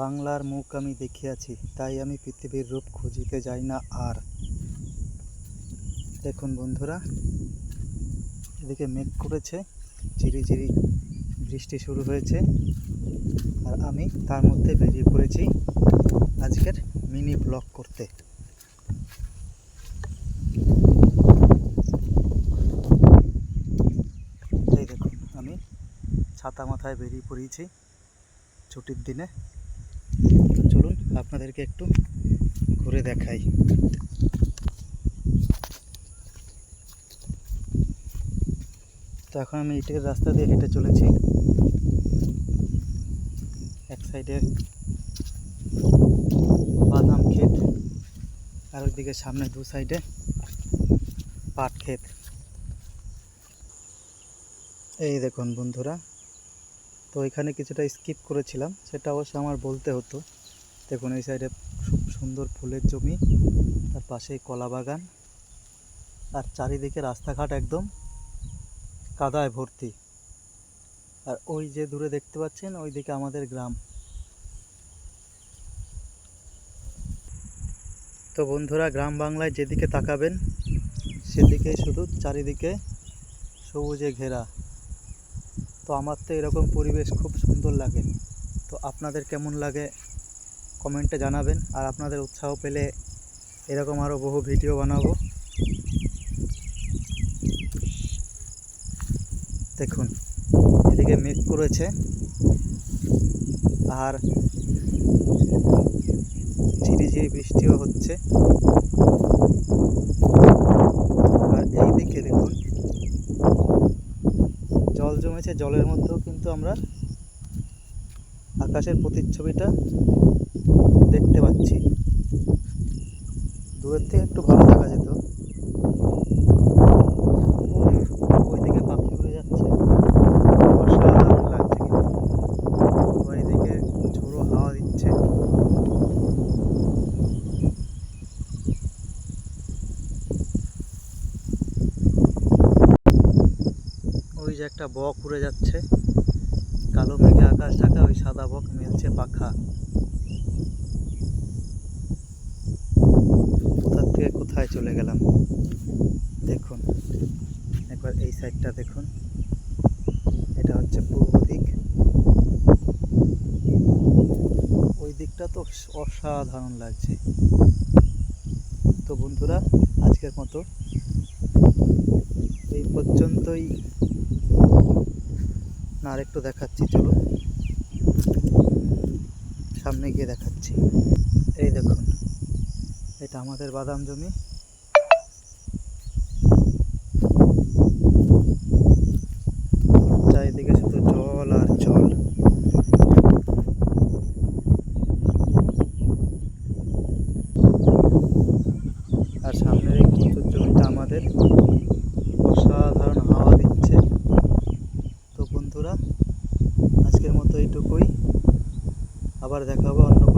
বাংলার মুখ আমি দেখিয়াছি, তাই আমি পৃথিবীর রূপ খুঁজিতে যাই না আর। দেখুন বন্ধুরা, এদিকে মেঘ করেছে ঝিরিঝিরি বৃষ্টি শুরু হয়েছে, আর আমি তার মধ্যে বেরিয়ে পড়েছি আজকের মিনি ব্লগ করতে। এই দেখুন, আমি ছাতা মাথায় বেরিয়ে পড়িয়েছি ছুটির দিনে। চলুন আপনাদেরকে একটু ঘুরে দেখাই। তো এখন আমি ইটের রাস্তা দিয়ে হেঁটে চলেছি। এক সাইডে বাদাম ক্ষেত, আর ওইদিকে সামনে দু সাইডে পাট ক্ষেত। এই দেখুন বন্ধুরা, তো এখানে কিছুটা স্কিপ করেছিলাম, সেটা অবশ্য আমার বলতে হতো। দেখুন, এই সাইডে খুব সুন্দর ফুলের জমি, তার পাশেই কলা বাগান, আর চারিদিকে রাস্তাঘাট একদম কাদায় ভর্তি। আর ওই যে দূরে দেখতে পাচ্ছেন, ওইদিকে আমাদের গ্রাম। তো বন্ধুরা, গ্রাম বাংলায় যেদিকে তাকাবেন, সেদিকে শুধু চারিদিকে সবুজে ঘেরা। তো আমার তো এরকম পরিবেশ খুব সুন্দর লাগে। তো আপনাদের কেমন লাগে? কমেন্টে জানাবেন আর আপনাদের উৎসাহ পেলে এরকম আরও বহু ভিডিও বানাবো। দেখুন, এদিকে মেঘ করেছে আর ঝিরিঝিরি বৃষ্টিও হচ্ছে। আর এই দিকে দেখুন, জল জমেছে, জলের মধ্যেও কিন্তু আমরা আকাশের প্রতিচ্ছবিটা দেখতে পাচ্ছি। দূরের থেকে একটু ভালো দেখা যেত। ওইদিকে পাখি উড়ে যাচ্ছে। হাওয়া দিচ্ছে। ওই যে একটা বক উড়ে যাচ্ছে। কালো মেঘে আকাশ ঢাকা, ওই সাদা বক মেলছে পাখা। কোথায় চলে গেলাম। দেখুন, একবার এই সাইডটা দেখুন। এটা হচ্ছে পূর্ব দিক। ওই দিকটা তো অসাধারণ লাগছে। তো বন্ধুরা, আজকের মতো এই পর্যন্তই। না, আরেকটু দেখাচ্ছি, চলুন। সামনে গিয়ে দেখাচ্ছি। এই দেখুন, এটা আমাদের বাদাম জমি। চারিদিকে শুধু জল আর জল। আর সামনের কচুর জমিটা আমাদের অসাধারণ হাওয়া দিচ্ছে। তো বন্ধুরা, আজকের মতো এইটুকুই। আবার দেখা হবে অন্য